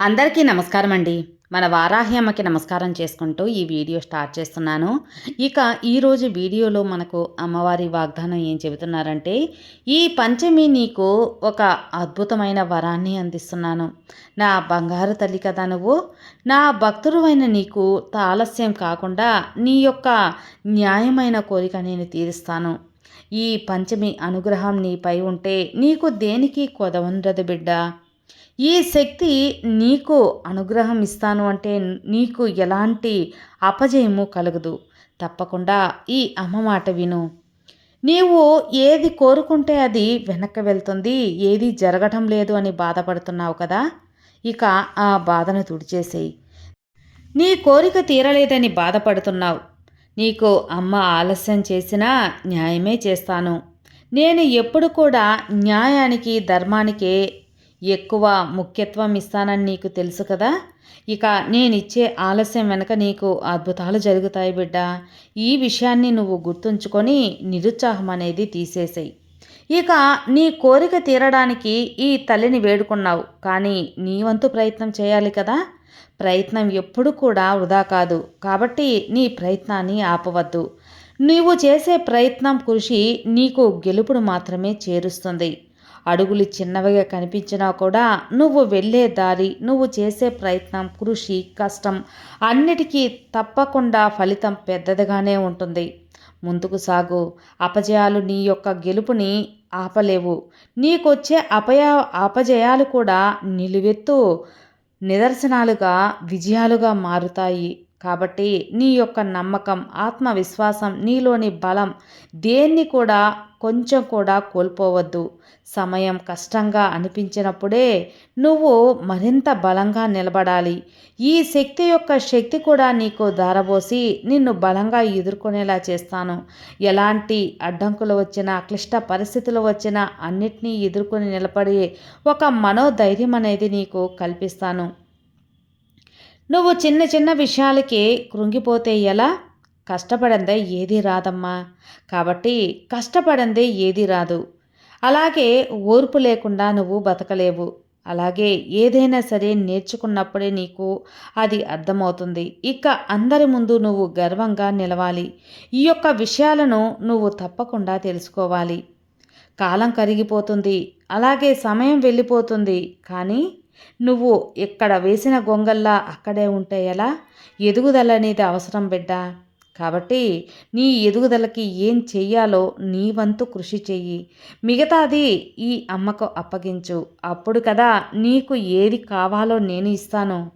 అందరికీ నమస్కారం అండి మన వారాహి అమ్మకి నమస్కారం చేసుకుంటూ ఈ వీడియో స్టార్ట్ చేస్తున్నాను. ఇక ఈరోజు వీడియోలో మనకు అమ్మవారి వాగ్దానం ఏం చెబుతున్నారంటే ఈ పంచమి నీకు ఒక అద్భుతమైన వరాన్ని అందిస్తున్నాను. నా బంగారు తల్లి కదా నువ్వు. నా భక్తుడువైన నీకు తాలస్యం కాకుండా నీ యొక్క న్యాయమైన కోరిక నేను తీరుస్తాను. ఈ పంచమి అనుగ్రహం నీపై ఉంటే నీకు దేనికి కొదవుండదు బిడ్డ? ఈ శక్తి నీకు అనుగ్రహం ఇస్తాను అంటే నీకు ఎలాంటి అపజయము కలగదు. తప్పకుండా ఈ అమ్మ మాట విను. నీవు ఏది కోరుకుంటే అది వెనక్కి వెళ్తుంది. ఏది జరగటం లేదు అని బాధపడుతున్నావు కదా? ఇక ఆ బాధను తుడిచేసేయి. నీ కోరిక తీరలేదని బాధపడుతున్నావు. నీకు అమ్మ ఆలస్యం చేసినా న్యాయమే చేస్తాను. నేను ఎప్పుడు కూడా న్యాయానికి ధర్మానికే ఎక్కువ ముఖ్యత్వం ఇస్తానని నీకు తెలుసు కదా? ఇక నేనిచ్చే ఆలస్యం వెనక నీకు అద్భుతాలు జరుగుతాయి బిడ్డ. ఈ విషయాన్ని నువ్వు గుర్తుంచుకొని నిరుత్సాహం అనేది తీసేసాయి. ఇక నీ కోరిక తీరడానికి ఈ తల్లిని వేడుకున్నావు. కానీ నీ వంతు ప్రయత్నం చేయాలి కదా? ప్రయత్నం ఎప్పుడు కూడా వృధా కాదు. కాబట్టి నీ ప్రయత్నాన్ని ఆపవద్దు. నీవు చేసే ప్రయత్నం కృషి నీకు గెలుపుడు మాత్రమే చేరుస్తుంది. అడుగులు చిన్నవిగా కనిపించినా కూడా నువ్వు వెళ్ళే దారి నువ్వు చేసే ప్రయత్నం కృషి కష్టం అన్నిటికీ తప్పకుండా ఫలితం పెద్దదిగానే ఉంటుంది. ముందుకు సాగు. అపజయాలు నీ యొక్క గెలుపుని ఆపలేవు. నీకొచ్చే అపయ అపజయాలు కూడా నిలువెత్తు నిదర్శనాలుగా విజయాలుగా మారుతాయి. కాబట్టి నీ యొక్క నమ్మకం ఆత్మవిశ్వాసం నీలోని బలం దేన్ని కూడా కొంచెం కూడా కోల్పోవద్దు. సమయం కష్టంగా అనిపించినప్పుడే నువ్వు మరింత బలంగా నిలబడాలి. ఈ శక్తి యొక్క శక్తి కూడా నీకు దారబోసి నిన్ను బలంగా ఎదుర్కొనేలా చేస్తాను. ఎలాంటి అడ్డంకులు వచ్చినా క్లిష్ట పరిస్థితులు వచ్చినా అన్నిటినీ ఎదుర్కొని నిలబడి ఒక మనోధైర్యం అనేది నీకు కల్పిస్తాను. నువ్వు చిన్న చిన్న విషయాలకి కృంగిపోతే ఎలా? కష్టపడందే ఏది రాదమ్మా. కాబట్టి కష్టపడందే ఏది రాదు. అలాగే ఓర్పు లేకుండా నువ్వు బతకలేవు. అలాగే ఏదైనా సరే నేర్చుకున్నప్పుడే నీకు అది అర్థమవుతుంది. ఇక అందరి ముందు నువ్వు గర్వంగా నిలవాలి. ఈ యొక్క విషయాలను నువ్వు తప్పకుండా తెలుసుకోవాలి. కాలం కరిగిపోతుంది. అలాగే సమయం వెళ్ళిపోతుంది. కానీ నువ్వు ఇక్కడ వేసిన గొంగల్లా అక్కడే ఉంటే ఎలా? ఎదుగుదల అనేది అవసరం బిడ్డ. కాబట్టి నీ ఎదుగుదలకి ఏం చెయ్యాలో నీ వంతు కృషి చెయ్యి. మిగతాది ఈ అమ్మకు అప్పగించు. అప్పుడు కదా నీకు ఏది కావాలో నేను ఇస్తాను.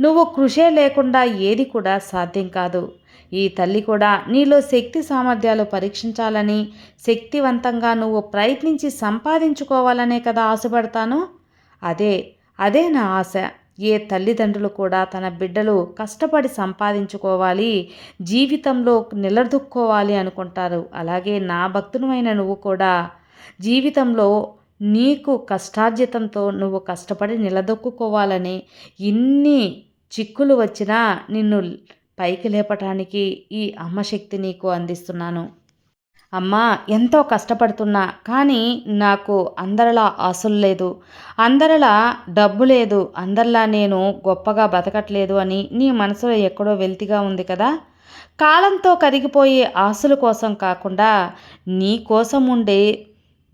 నువ్వు కృషే లేకుండా ఏది కూడా సాధ్యం కాదు. ఈ తల్లి కూడా నీలో శక్తి సామర్థ్యాలు పరీక్షించాలని శక్తివంతంగా నువ్వు ప్రయత్నించి సంపాదించుకోవాలనే కదా ఆశపడతాను? అదే అదే నా ఆశ. ఏ తల్లిదండ్రులు కూడా తన బిడ్డలు కష్టపడి సంపాదించుకోవాలి జీవితంలో నిలదొక్కోవాలి అనుకుంటారు. అలాగే నా భక్తునమైన నువ్వు కూడా. జీవితంలో నీకు కష్టార్జితంతో నువ్వు కష్టపడి నిలదొక్కుకోవాలని ఇన్ని చిక్కులు వచ్చినా నిన్ను పైకి లేపటానికి ఈ అమ్మశక్తి నీకు అందిస్తున్నాను. అమ్మా ఎంతో కష్టపడుతున్నా కానీ నాకు అందరిలా ఆశలు లేదు. అందరిలా డబ్బు లేదు. అందరిలా నేను గొప్పగా బతకట్లేదు అని నీ మనసులో ఎక్కడో వెల్తిగా ఉంది కదా. కాలంతో కరిగిపోయే ఆశల కోసం కాకుండా నీ కోసం ఉండే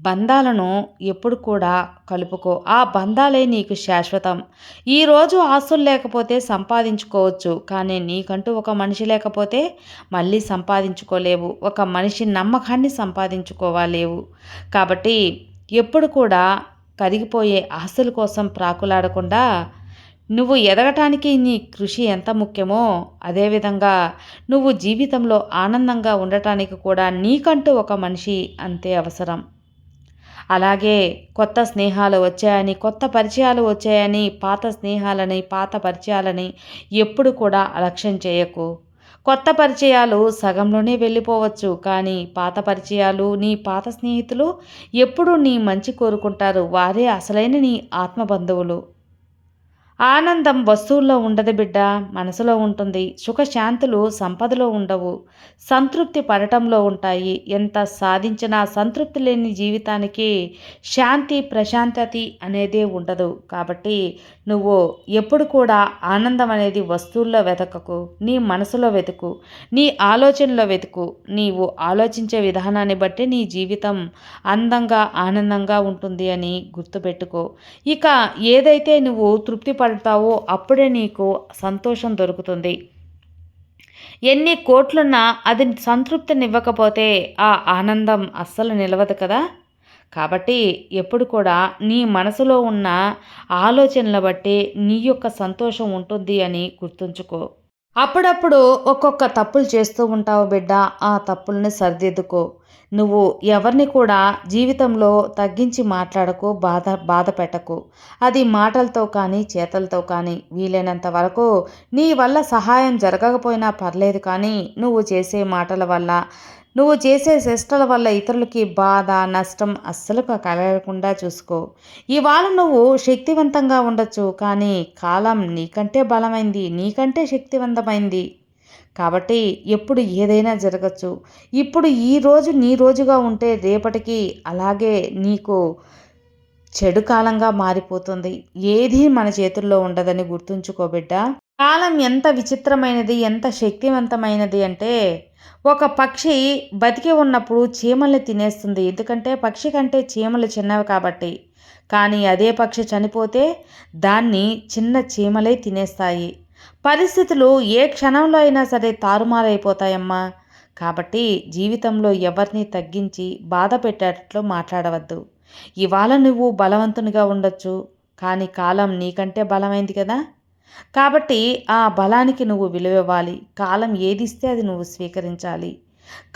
బంధాలను ఎప్పుడు కూడా కలుపుకో. ఆ బంధాలే నీకు శాశ్వతం. ఈరోజు ఆస్తులు లేకపోతే సంపాదించుకోవచ్చు కానీ నీకంటూ ఒక మనిషి లేకపోతే మళ్ళీ సంపాదించుకోలేవు. ఒక మనిషి నమ్మకాన్ని సంపాదించుకోవాలేవు. కాబట్టి ఎప్పుడు కూడా కరిగిపోయే ఆస్తుల కోసం ప్రాకులాడకుండా నువ్వు ఎదగటానికి నీ కృషి ఎంత ముఖ్యమో అదేవిధంగా నువ్వు జీవితంలో ఆనందంగా ఉండటానికి కూడా నీకంటూ ఒక మనిషి అంతే అవసరం. అలాగే కొత్త స్నేహాలు వచ్చాయని కొత్త పరిచయాలు వచ్చాయని పాత స్నేహాలని పాత పరిచయాలని ఎప్పుడు కూడా అలక్ష్యం చేయకు. కొత్త పరిచయాలు సగంలోనే వెళ్ళిపోవచ్చు కానీ పాత పరిచయాలు నీ పాత స్నేహితులు ఎప్పుడు నీ మంచి కోరుకుంటారు. వారే అసలైన నీ ఆత్మబంధువులు. ఆనందం వస్తువుల్లో ఉండదు బిడ్డ మనసులో ఉంటుంది. సుఖశాంతులు సంపదలో ఉండవు. సంతృప్తి పడటంలో ఉంటాయి. ఎంత సాధించినా సంతృప్తి లేని జీవితానికి శాంతి ప్రశాంతతి అనేది ఉండదు. కాబట్టి నువ్వు ఎప్పుడు కూడా ఆనందం అనేది వస్తువుల్లో వెతకకు నీ మనసులో వెతుకు నీ ఆలోచనలో వెతుకు. నీవు ఆలోచించే విధానాన్ని బట్టి నీ జీవితం అందంగా ఆనందంగా ఉంటుంది అని గుర్తుపెట్టుకో. ఇక ఏదైతే నువ్వు తృప్తి పడతావో అప్పుడే నీకు సంతోషం దొరుకుతుంది. ఎన్ని కోట్లున్నా అది సంతృప్తినివ్వకపోతే ఆ ఆనందం అస్సలు నిలవదు కదా? కాబట్టి ఎప్పుడు కూడా నీ మనసులో ఉన్న ఆలోచనల బట్టి నీ యొక్క సంతోషం ఉంటుంది అని గుర్తుంచుకో. అప్పుడప్పుడు ఒక్కొక్క తప్పులు చేస్తూ ఉంటావు బిడ్డ ఆ తప్పుల్ని సరిదిద్దుకో. నువ్వు ఎవరిని కూడా జీవితంలో తగ్గించి మాట్లాడకు బాధ బాధ పెట్టకు. అది మాటలతో కానీ చేతలతో కానీ వీలైనంత వరకు నీ వల్ల సహాయం జరగకపోయినా పర్లేదు కానీ నువ్వు చేసే మాటల వల్ల నువ్వు చేసే చేష్టల వల్ల ఇతరులకి బాధ నష్టం అస్సలు కలగకుండా చూసుకో. ఇవాళ నువ్వు శక్తివంతంగా ఉండొచ్చు కానీ కాలం నీకంటే బలమైంది నీకంటే శక్తివంతమైంది. కాబట్టి ఎప్పుడు ఏదైనా జరగచ్చు. ఇప్పుడు ఈ రోజు నీ రోజుగా ఉంటే రేపటికి అలాగే నీకు చెడు కాలంగా మారిపోతుంది. ఏది మన చేతుల్లో ఉండదని గుర్తుంచుకోబిడ్డ కాలం ఎంత విచిత్రమైనది ఎంత శక్తివంతమైనది అంటే ఒక పక్షి బతికి ఉన్నప్పుడు చీమల్ని తినేస్తుంది. ఎందుకంటే పక్షి కంటే చీమలు చిన్నవి కాబట్టి. కానీ అదే పక్షి చనిపోతే దాన్ని చిన్న చీమలే తినేస్తాయి. పరిస్థితులు ఏ క్షణంలో అయినా సరే తారుమారైపోతాయమ్మా. కాబట్టి జీవితంలో ఎవరిని తగ్గించి బాధ పెట్టేటట్లు మాట్లాడవద్దు. ఇవాళ నువ్వు బలవంతునిగా ఉండొచ్చు. కానీ కాలం నీకంటే బలమైంది కదా. కాబట్టి ఆ బలానికి నువ్వు విలువివ్వాలి. కాలం ఏదిస్తే అది నువ్వు స్వీకరించాలి.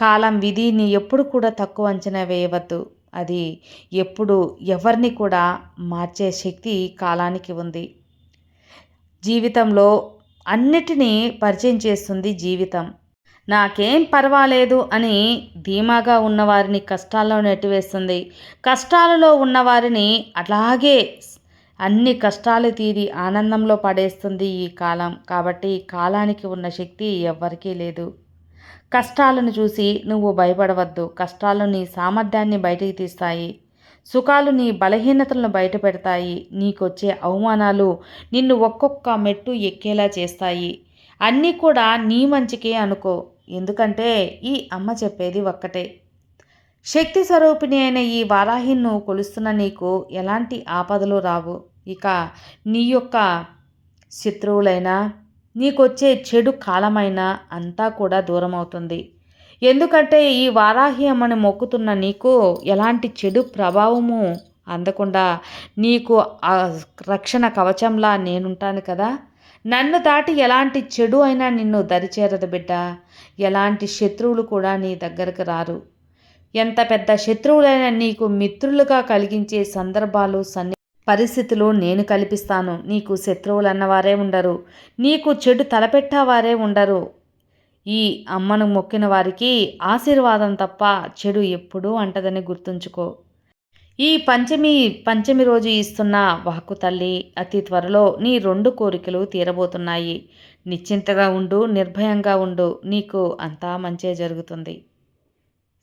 కాలం విధిని ఎప్పుడు కూడా తక్కువ అంచనా వేయవద్దు. అది ఎప్పుడు ఎవరిని కూడా మార్చే శక్తి కాలానికి ఉంది. జీవితంలో అన్నిటినీ పరిచయం చేస్తుంది జీవితం. నాకేం పర్వాలేదు అని ధీమాగా ఉన్నవారిని కష్టాల్లో నెట్టివేస్తుంది. కష్టాలలో ఉన్నవారిని అలాగే అన్ని కష్టాలు తీరి ఆనందంలో పడేస్తుంది ఈ కాలం. కాబట్టి కాలానికి ఉన్న శక్తి ఎవ్వరికీ లేదు. కష్టాలను చూసి నువ్వు భయపడవద్దు. కష్టాలు నీ సామర్థ్యాన్ని బయటికి తీస్తాయి. సుఖాలు నీ బలహీనతలను బయటపెడతాయి నీకొచ్చే అవమానాలు నిన్ను ఒక్కొక్క మెట్టు ఎక్కేలా చేస్తాయి. అన్నీ కూడా నీ మంచికే అనుకో. ఎందుకంటే ఈ అమ్మ చెప్పేది ఒక్కటే. శక్తి స్వరూపిణి అయిన ఈ వారాహిన్ను కొలుస్తున్న నీకు ఎలాంటి ఆపదలు రావు. ఇక నీ యొక్క శత్రువులైనా నీకొచ్చే చెడు కాలమైనా అంతా కూడా దూరం అవుతుంది ఎందుకంటే ఈ వారాహి అమ్మని మొక్కుతున్న నీకు ఎలాంటి చెడు ప్రభావము అందకుండా నీకు ఆ రక్షణ కవచంలా నేనుంటాను కదా. నన్ను దాటి ఎలాంటి చెడు అయినా నిన్ను దరిచేరదు బిడ్డ. ఎలాంటి శత్రువులు కూడా నీ దగ్గరకు రారు. ఎంత పెద్ద శత్రువులైనా నీకు మిత్రులుగా కలిగించే సందర్భాలు సన్ని పరిస్థితులు నేను కల్పిస్తాను. నీకు శత్రువులు అన్నవారే ఉండరు. నీకు చెడు తలపెట్టేవారే ఉండరు. ఈ అమ్మను మొక్కిన వారికి ఆశీర్వాదం తప్ప చెడు ఎప్పుడూ అంటదని గుర్తుంచుకో. ఈ పంచమి పంచమి రోజు ఇస్తున్న వాకు తల్లి అతి త్వరలో నీ రెండు కోరికలు తీరబోతున్నాయి. నిశ్చింతగా ఉండు నిర్భయంగా ఉండు. నీకు అంతా మంచే జరుగుతుంది.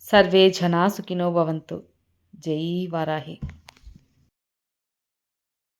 సర్వే జనా సుఖినో భవంతు. జై వారాహి.